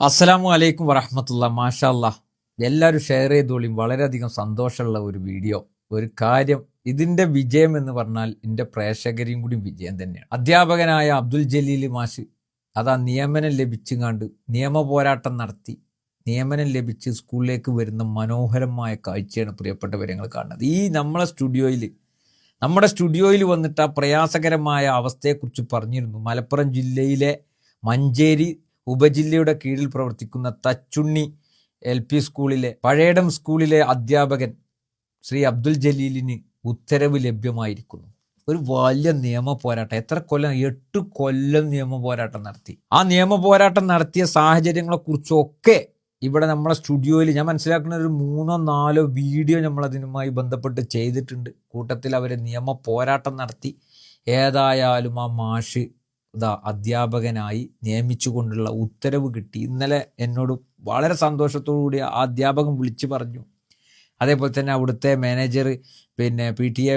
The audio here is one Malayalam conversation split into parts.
അസ്സലാമു അലൈക്കും വറഹമത്തുള്ള മാഷാല്ല എല്ലാവരും ഷെയർ ചെയ്തോളിയും വളരെയധികം സന്തോഷമുള്ള ഒരു വീഡിയോ. ഒരു കാര്യം ഇതിന്റെ വിജയം എന്ന് പറഞ്ഞാൽ എന്റെ പ്രേക്ഷകരെയും കൂടി വിജയം തന്നെയാണ്. അധ്യാപകനായ അബ്ദുൽ ജലീൽ മാഷ് അതാ നിയമനം ലഭിച്ചുകാണ്ട് നിയമ പോരാട്ടം നടത്തി. നിയമനം ലഭിച്ച് സ്കൂളിലേക്ക് വരുന്ന മനോഹരമായ കാഴ്ചയാണ് പ്രിയപ്പെട്ടവരെ ഞങ്ങൾ കാണുന്നത്. ഈ നമ്മളെ സ്റ്റുഡിയോയിൽ നമ്മുടെ സ്റ്റുഡിയോയിൽ വന്നിട്ട് ആ പ്രയാസകരമായ അവസ്ഥയെക്കുറിച്ച് പറഞ്ഞിരുന്നു. മലപ്പുറം ജില്ലയിലെ മഞ്ചേരി ഉപജില്ലയുടെ കീഴിൽ പ്രവർത്തിക്കുന്ന തച്ചുണ്ണി എൽ പി സ്കൂളിലെ പഴയടം സ്കൂളിലെ അധ്യാപകൻ ശ്രീ അബ്ദുൽ ജലീലിന് ഉത്തരവ് ലഭ്യമായിരിക്കുന്നു. ഒരു വലിയ നിയമ പോരാട്ടം. എത്ര കൊല്ലം? എട്ട് കൊല്ലം നിയമ പോരാട്ടം നടത്തി. ആ നിയമ പോരാട്ടം നടത്തിയ സാഹചര്യങ്ങളെ കുറിച്ചൊക്കെ ഇവിടെ നമ്മളെ സ്റ്റുഡിയോയിൽ ഞാൻ മനസ്സിലാക്കുന്ന ഒരു മൂന്നോ നാലോ വീഡിയോ നമ്മൾ അതിനുമായി ബന്ധപ്പെട്ട് ചെയ്തിട്ടുണ്ട്. കൂട്ടത്തിൽ അവർ നിയമ പോരാട്ടം നടത്തി. ഏതായാലും ആ മാഷ് ഇതാ അധ്യാപകനായി നിയമിച്ചുകൊണ്ടുള്ള ഉത്തരവ് കിട്ടി. ഇന്നലെ എന്നോട് വളരെ സന്തോഷത്തോടു കൂടി ആ അധ്യാപകൻ വിളിച്ചു പറഞ്ഞു. അതേപോലെ തന്നെ അവിടുത്തെ മാനേജർ പിന്നെ പി ടി എ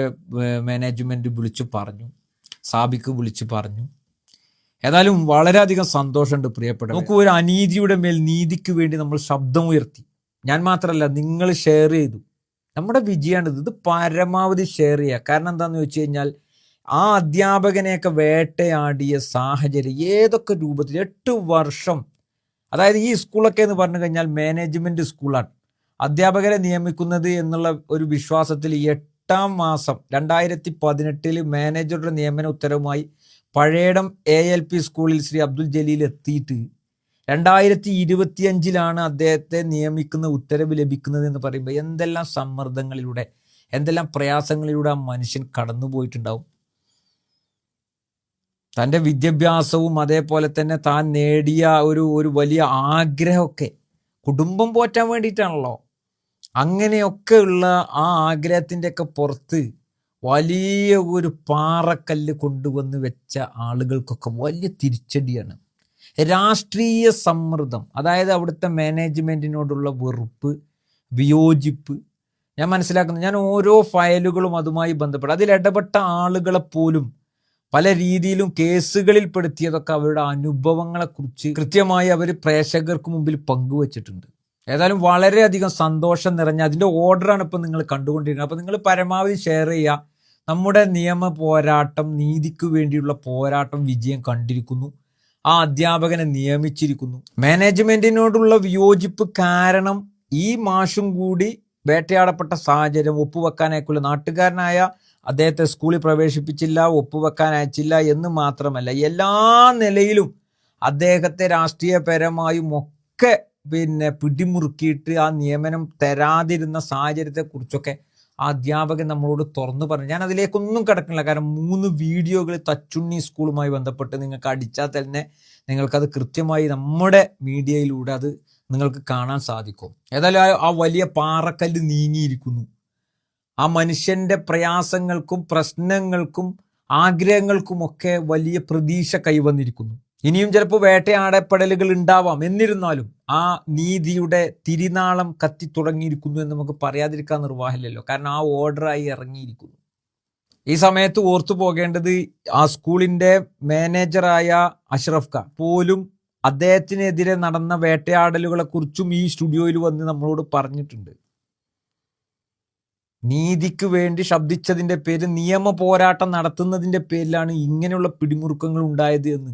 മാനേജ്മെന്റ് വിളിച്ചു പറഞ്ഞു. സാബിക്ക് വിളിച്ചു പറഞ്ഞു. ഏതായാലും വളരെയധികം സന്തോഷമുണ്ട് പ്രിയപ്പെട്ട നമുക്ക് ഒരു അനീതിയുടെ മേൽ നീതിക്ക് വേണ്ടി നമ്മൾ ശബ്ദം ഉയർത്തി ഞാൻ മാത്രമല്ല നിങ്ങൾ ഷെയർ ചെയ്തു. നമ്മുടെ വിജയമാണിത്. ഇത് പരമാവധി ഷെയർ ചെയ്യുക. കാരണം എന്താണെന്ന് വെച്ച് കഴിഞ്ഞാൽ ആ അധ്യാപകനെയൊക്കെ വേട്ടയാടിയ സാഹചര്യം ഏതൊക്കെ രൂപത്തിൽ? എട്ട് വർഷം. അതായത് ഈ സ്കൂളൊക്കെ എന്ന് പറഞ്ഞു കഴിഞ്ഞാൽ മാനേജ്മെന്റ് സ്കൂളാണ്. അധ്യാപകരെ നിയമിക്കുന്നത് എന്നുള്ള ഒരു വിശ്വാസത്തിൽ എട്ടാം മാസം രണ്ടായിരത്തി പതിനെട്ടിൽ മാനേജറുടെ നിയമന ഉത്തരവുമായി പഴയടം എ എൽ പി സ്കൂളിൽ ശ്രീ അബ്ദുൽ ജലീൽ എത്തിയിട്ട് രണ്ടായിരത്തി ഇരുപത്തിയഞ്ചിലാണ് അദ്ദേഹത്തെ നിയമിക്കുന്ന ഉത്തരവ് ലഭിക്കുന്നത് എന്ന് പറയുമ്പോൾ എന്തെല്ലാം സമ്മർദ്ദങ്ങളിലൂടെ എന്തെല്ലാം പ്രയാസങ്ങളിലൂടെ ആ മനുഷ്യൻ കടന്നുപോയിട്ടുണ്ടാവും? തന്റെ വിദ്യാഭ്യാസവും അതേപോലെ തന്നെ താൻ നേടിയ ഒരു ഒരു വലിയ ആഗ്രഹമൊക്കെ കുടുംബം പോറ്റാൻ വേണ്ടിയിട്ടാണല്ലോ. അങ്ങനെയൊക്കെ ഉള്ള ആ ആഗ്രഹത്തിന്റെയൊക്കെ പുറത്ത് വലിയ ഒരു പാറക്കല്ല് കൊണ്ടുവന്ന് വെച്ച ആളുകൾക്കൊക്കെ വലിയ തിരിച്ചടിയാണ്. രാഷ്ട്രീയ സമ്മർദ്ദം അതായത് അവിടുത്തെ മാനേജ്മെന്റിനോടുള്ള വെറുപ്പ് വിയോജിപ്പ്. ഞാൻ മനസ്സിലാക്കുന്നു ഞാൻ ഓരോ ഫയലുകളും അതുമായി ബന്ധപ്പെട്ട് അതിൽ ഇടപെട്ട ആളുകളെ പോലും പല രീതിയിലും കേസുകളിൽ പെടുത്തിയതൊക്കെ അവരുടെ അനുഭവങ്ങളെക്കുറിച്ച് കൃത്യമായി അവർ പ്രേക്ഷകർക്ക് മുമ്പിൽ പങ്കുവച്ചിട്ടുണ്ട്. ഏതായാലും വളരെയധികം സന്തോഷം നിറഞ്ഞ അതിന്റെ ഓർഡറാണ് ഇപ്പം നിങ്ങൾ കണ്ടുകൊണ്ടിരിക്കുന്നത്. അപ്പം നിങ്ങൾ പരമാവധി ഷെയർ ചെയ്യുക. നമ്മുടെ നിയമ പോരാട്ടം നീതിക്ക് വേണ്ടിയുള്ള പോരാട്ടം വിജയം കണ്ടിരിക്കുന്നു. ആ അധ്യാപകനെ നിയമിച്ചിരിക്കുന്നു. മാനേജ്മെന്റിനോടുള്ള വിയോജിപ്പ് കാരണം ഈ മാഷും കൂടി വേട്ടയാടപ്പെട്ട സാഹചര്യം ഒപ്പുവെക്കാനേക്കുള്ള നാട്ടുകാരനായ അദ്ദേഹത്തെ സ്കൂളിൽ പ്രവേശിപ്പിച്ചില്ല ഒപ്പുവെക്കാൻ അയച്ചില്ല എന്ന് മാത്രമല്ല എല്ലാ നിലയിലും അദ്ദേഹത്തെ രാഷ്ട്രീയപരമായും ഒക്കെ പിന്നെ പിടിമുറുക്കിയിട്ട് ആ നിയമനം തരാതിരുന്ന സാഹചര്യത്തെക്കുറിച്ചൊക്കെ ആ അധ്യാപകൻ നമ്മളോട് തുറന്നു പറഞ്ഞു. ഞാൻ അതിലേക്കൊന്നും കിടക്കുന്നില്ല. കാരണം മൂന്ന് വീഡിയോകൾ തച്ചുണ്ണി സ്കൂളുമായി ബന്ധപ്പെട്ട് നിങ്ങൾക്ക് അടിച്ചാൽ തന്നെ നിങ്ങൾക്കത് കൃത്യമായി നമ്മുടെ മീഡിയയിലൂടെ അത് നിങ്ങൾക്ക് കാണാൻ സാധിക്കും. ഏതായാലും ആ- ആ വലിയ പാറക്കല്ല് നീങ്ങിയിരിക്കുന്നു. ആ മനുഷ്യന്റെ പ്രയാസങ്ങൾക്കും പ്രശ്നങ്ങൾക്കും ആഗ്രഹങ്ങൾക്കുമൊക്കെ വലിയ പ്രതീക്ഷ കൈവന്നിരിക്കുന്നു. ഇനിയും ചിലപ്പോൾ വേട്ടയാടപ്പെടലുകൾ ഉണ്ടാവാം. എന്നിരുന്നാലും ആ നീതിയുടെ തിരിനാളം കത്തി തുടങ്ങിയിരിക്കുന്നു എന്ന് നമുക്ക് പറയാതിരിക്കാൻ നിർവാഹമില്ലല്ലോ. കാരണം ആ ഓർഡറായി ഇറങ്ങിയിരിക്കുന്നു. ഈ സമയത്ത് ഓർത്തു പോകേണ്ടത് ആ സ്കൂളിന്റെ മാനേജറായ അഷ്റഫ് ഖാൻ. പോലും അദ്ദേഹത്തിനെതിരെ നടന്ന വേട്ടയാടലുകളെക്കുറിച്ചും ഈ സ്റ്റുഡിയോയിൽ വന്ന് നമ്മളോട് പറഞ്ഞിട്ടുണ്ട്. നീതിക്ക് വേണ്ടി ശബ്ദിച്ചതിന്റെ പേര് നിയമ പോരാട്ടം നടത്തുന്നതിന്റെ പേരിലാണ് ഇങ്ങനെയുള്ള പിടിമുറുക്കങ്ങൾ ഉണ്ടായത് എന്ന്.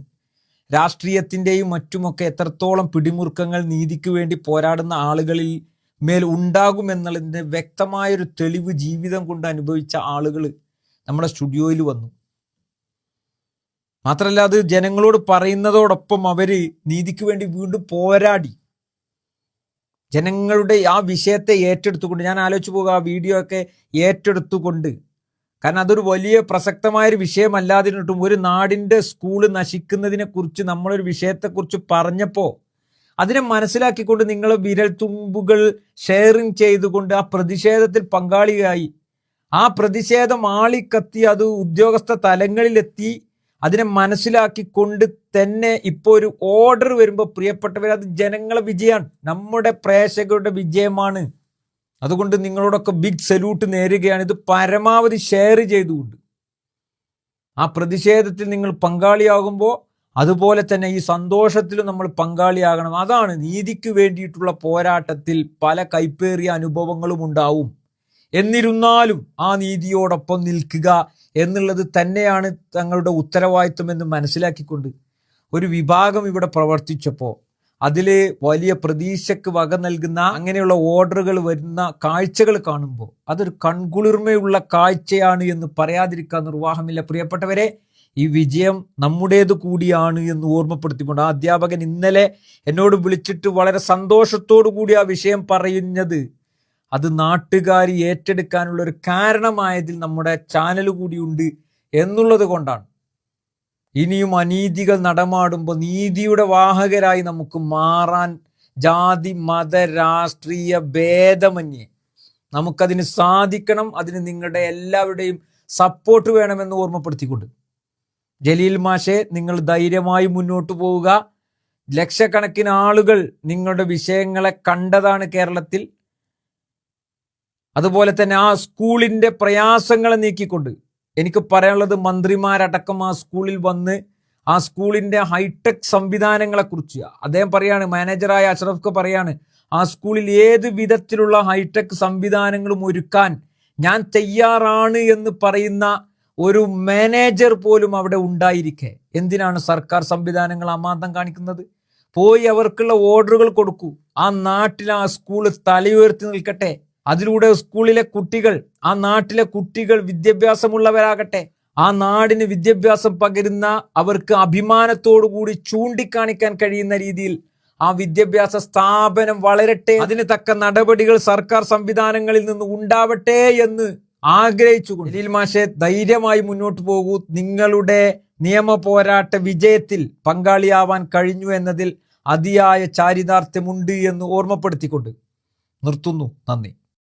രാഷ്ട്രീയത്തിന്റെയും മറ്റുമൊക്കെ എത്രത്തോളം പിടിമുറുക്കങ്ങൾ നീതിക്ക് വേണ്ടി പോരാടുന്ന ആളുകളിൽ മേൽ ഉണ്ടാകുമെന്നുള്ളതിന്റെ വ്യക്തമായൊരു തെളിവ് ജീവിതം കൊണ്ട് അനുഭവിച്ച ആളുകൾ നമ്മുടെ സ്റ്റുഡിയോയിൽ വന്നു. മാത്രമല്ല അത് ജനങ്ങളോട് പറയുന്നതോടൊപ്പം അവർ നീതിക്ക് വേണ്ടി വീണ്ടും പോരാടി. ജനങ്ങളുടെ ആ വിഷയത്തെ ഏറ്റെടുത്തുകൊണ്ട് ഞാൻ ആലോചിച്ച് പോകുക ആ വീഡിയോ ഒക്കെ ഏറ്റെടുത്തുകൊണ്ട്. കാരണം അതൊരു വലിയ പ്രസക്തമായൊരു വിഷയമല്ലാതിരുന്നിട്ടും ഒരു നാടിന്റെ സ്കൂൾ നശിക്കുന്നതിനെക്കുറിച്ച് നമ്മളൊരു വിഷയത്തെക്കുറിച്ച് പറഞ്ഞപ്പോൾ അതിനെ മനസ്സിലാക്കിക്കൊണ്ട് നിങ്ങൾ വിരൽ തുമ്പുകൾ ഷെയറിങ് ചെയ്തുകൊണ്ട് ആ പ്രതിഷേധത്തിൽ പങ്കാളിയായി. ആ പ്രതിഷേധം ആളിക്കത്തി അത് ഉദ്യോഗസ്ഥ തലങ്ങളിലെത്തി. അതിനെ മനസ്സിലാക്കിക്കൊണ്ട് തന്നെ ഇപ്പോൾ ഒരു ഓർഡർ വരുമ്പോൾ പ്രിയപ്പെട്ടവർ അത് ജനങ്ങളെ വിജയമാണ്. നമ്മുടെ പ്രേക്ഷകരുടെ വിജയമാണ്. അതുകൊണ്ട് നിങ്ങളോടൊക്കെ ബിഗ് സല്യൂട്ട് നേരുകയാണ്. ഇത് പരമാവധി ഷെയർ ചെയ്തുകൊണ്ട്. ആ പ്രതിഷേധത്തിൽ നിങ്ങൾ പങ്കാളിയാകുമ്പോൾ അതുപോലെ തന്നെ ഈ സന്തോഷത്തിലും നമ്മൾ പങ്കാളിയാകണം. അതാണ് നീതിക്ക് വേണ്ടിയിട്ടുള്ള പോരാട്ടത്തിൽ പല കൈപ്പേറിയ അനുഭവങ്ങളും ഉണ്ടാവും. എന്നിരുന്നാലും ആ നീതിയോടൊപ്പം നിൽക്കുക എന്നുള്ളത് തന്നെയാണ് തങ്ങളുടെ ഉത്തരവാദിത്വം എന്ന് മനസ്സിലാക്കിക്കൊണ്ട് ഒരു വിഭാഗം ഇവിടെ പ്രവർത്തിച്ചപ്പോൾ അതിൽ വലിയ പ്രതീക്ഷയ്ക്ക് വക നൽകുന്ന അങ്ങനെയുള്ള ഓർഡറുകൾ വരുന്ന കാഴ്ചകൾ കാണുമ്പോൾ അതൊരു കൺകുളിർമയുള്ള കാഴ്ചയാണ് എന്ന് പറയാതിരിക്കാൻ നിർവാഹമില്ല. പ്രിയപ്പെട്ടവരെ ഈ വിജയം നമ്മുടേത് കൂടിയാണ് എന്ന് ഓർമ്മപ്പെടുത്തിക്കൊണ്ട് ആ അധ്യാപകൻ ഇന്നലെ എന്നോട് വിളിച്ചിട്ട് വളരെ സന്തോഷത്തോടു കൂടി ആ വിഷയം പറയുന്നത് അത് നാട്ടുകാർ ഏറ്റെടുക്കാനുള്ള ഒരു കാരണമായതിൽ നമ്മുടെ ചാനൽ കൂടിയുണ്ട് എന്നുള്ളത് കൊണ്ടാണ്. ഇനിയും അനീതികൾ നടമാടുമ്പോൾ നീതിയുടെ വാഹകരായി നമുക്ക് മാറാൻ ജാതി മത രാഷ്ട്രീയ ഭേദമന്യേ നമുക്കതിന് സാധിക്കണം അതിന് നിങ്ങളുടെ എല്ലാവരുടെയും സപ്പോർട്ട് വേണമെന്ന് ഓർമ്മപ്പെടുത്തിക്കൊണ്ട്. ജലീൽ മാഷെ നിങ്ങൾ ധൈര്യമായി മുന്നോട്ട് പോവുക. ലക്ഷക്കണക്കിന് ആളുകൾ നിങ്ങളുടെ വിഷയങ്ങളെ കണ്ടതാണ് കേരളത്തിൽ. അതുപോലെ തന്നെ ആ സ്കൂളിന്റെ പ്രയാസങ്ങളെ നീക്കിക്കൊണ്ട് എനിക്ക് പറയാനുള്ളത് മന്ത്രിമാരടക്കം ആ സ്കൂളിൽ വന്ന് ആ സ്കൂളിന്റെ ഹൈടെക് സംവിധാനങ്ങളെക്കുറിച്ച് അദ്ദേഹം പറയാണ് മാനേജറായ അഷ്റഫ് പറയാണ് ആ സ്കൂളിൽ ഏത് വിധത്തിലുള്ള ഹൈടെക് സംവിധാനങ്ങളും ഒരുക്കാൻ ഞാൻ തയ്യാറാണ് എന്ന് പറയുന്ന ഒരു മാനേജർ പോലും അവിടെ ഉണ്ടായിരിക്കെ. എന്തിനാണ് സർക്കാർ സംവിധാനങ്ങൾ അമാന്തം കാണിക്കുന്നത്? പോയി അവർക്കുള്ള ഓർഡറുകൾ കൊടുക്കൂ. ആ നാട്ടിൽ ആ സ്കൂൾ തലയുയർത്തി നിൽക്കട്ടെ. അതിലൂടെ സ്കൂളിലെ കുട്ടികൾ ആ നാട്ടിലെ കുട്ടികൾ വിദ്യാഭ്യാസമുള്ളവരാകട്ടെ ആ നാടിന് വിദ്യാഭ്യാസം പകരുന്ന അവർക്ക് അഭിമാനത്തോടു കൂടി ചൂണ്ടിക്കാണിക്കാൻ കഴിയുന്ന രീതിയിൽ ആ വിദ്യാഭ്യാസ സ്ഥാപനം വളരട്ടെ അതിന് തക്ക നടപടികൾ സർക്കാർ സംവിധാനങ്ങളിൽ നിന്ന് ഉണ്ടാവട്ടെ എന്ന് ആഗ്രഹിച്ചു ജലീൽ മാഷെ ധൈര്യമായി മുന്നോട്ട് പോകൂ. നിങ്ങളുടെ നിയമ പോരാട്ട വിജയത്തിൽ പങ്കാളിയാവാൻ കഴിഞ്ഞു എന്നതിൽ അതിയായ ചാരിതാർത്ഥ്യമുണ്ട് എന്ന് ഓർമ്മപ്പെടുത്തിക്കൊണ്ട് നിർത്തുന്നു. നന്ദി.